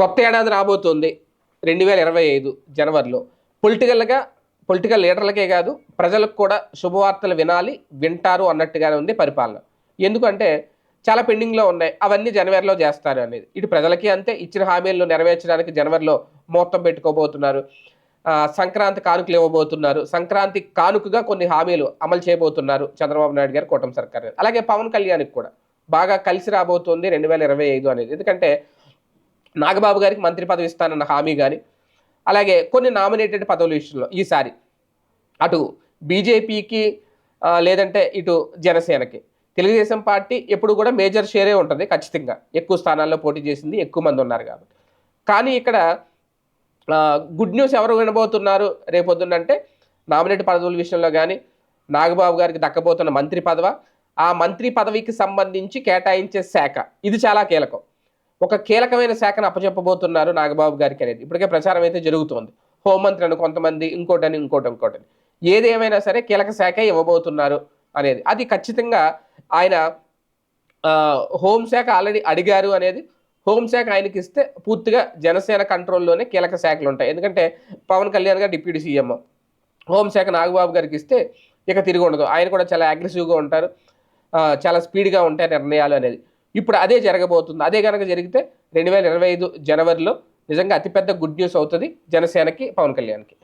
కొత్త ఏడాది రాబోతోంది రెండు వేల ఇరవై ఐదు జనవరిలో. పొలిటికల్గా పొలిటికల్ లీడర్లకే కాదు ప్రజలకు కూడా శుభవార్తలు వినాలి వింటారు అన్నట్టుగానే ఉంది పరిపాలన. ఎందుకంటే చాలా పెండింగ్లో ఉన్నాయి అవన్నీ జనవరిలో చేస్తారు అనేది. ఇటు ప్రజలకి అంతే ఇచ్చిన హామీలను నెరవేర్చడానికి జనవరిలో ముహూర్తం పెట్టుకోబోతున్నారు. సంక్రాంతి కానుకలు ఇవ్వబోతున్నారు. సంక్రాంతి కానుకగా కొన్ని హామీలు అమలు చేయబోతున్నారు చంద్రబాబు నాయుడు గారు కూటమి సర్కార్ అలాగే పవన్ కళ్యాణ్కి కూడా. బాగా కలిసి రాబోతోంది రెండు వేల ఇరవై ఐదు అనేది. ఎందుకంటే నాగబాబు గారికి మంత్రి పదవి ఇస్తానన్న హామీ కానీ అలాగే కొన్ని నామినేటెడ్ పదవుల విషయంలో ఈసారి అటు బీజేపీకి లేదంటే ఇటు జనసేనకి. తెలుగుదేశం పార్టీ ఎప్పుడు కూడా మేజర్ షేరే ఉంటుంది ఖచ్చితంగా. ఎక్కువ స్థానాల్లో పోటీ చేసింది ఎక్కువ మంది ఉన్నారు కాబట్టి. కానీ ఇక్కడ గుడ్ న్యూస్ ఎవరు వినబోతున్నారు రేపొద్దునంటే నామినేట్ పదవుల విషయంలో కానీ నాగబాబు గారికి దక్కబోతున్న మంత్రి పదవ ఆ మంత్రి పదవికి సంబంధించి కేటాయించే శాఖ. ఇది చాలా కీలకం. ఒక కీలకమైన శాఖను అప్పచెప్పబోతున్నారు నాగబాబు గారికి అనేది. ఇప్పటికే ప్రచారం అయితే జరుగుతోంది. హోంమంత్రి అని కొంతమంది ఇంకోటని ఇంకోటి ఇంకోటని. ఏది ఏమైనా సరే కీలక శాఖ ఇవ్వబోతున్నారు అనేది. అది ఖచ్చితంగా ఆయన హోంశాఖ ఆల్రెడీ అడిగారు అనేది. హోంశాఖ ఆయనకి ఇస్తే పూర్తిగా జనసేన కంట్రోల్లోనే కీలక శాఖలు ఉంటాయి. ఎందుకంటే పవన్ కళ్యాణ్ గారు డిప్యూటీ సీఎం. హోంశాఖ నాగబాబు గారికి ఇస్తే ఇక తిరిగి ఉండదు. ఆయన కూడా చాలా అగ్రెసివ్గా ఉంటారు. చాలా స్పీడ్గా ఉంటాయి నిర్ణయాలు అనేది. ఇప్పుడు అదే జరగబోతుంది. అదే కనుక జరిగితే రెండు వేల ఇరవై ఐదు జనవరిలో నిజంగా అతిపెద్ద గుడ్ న్యూస్ అవుతుంది జనసేనకి పవన్ కళ్యాణ్కి.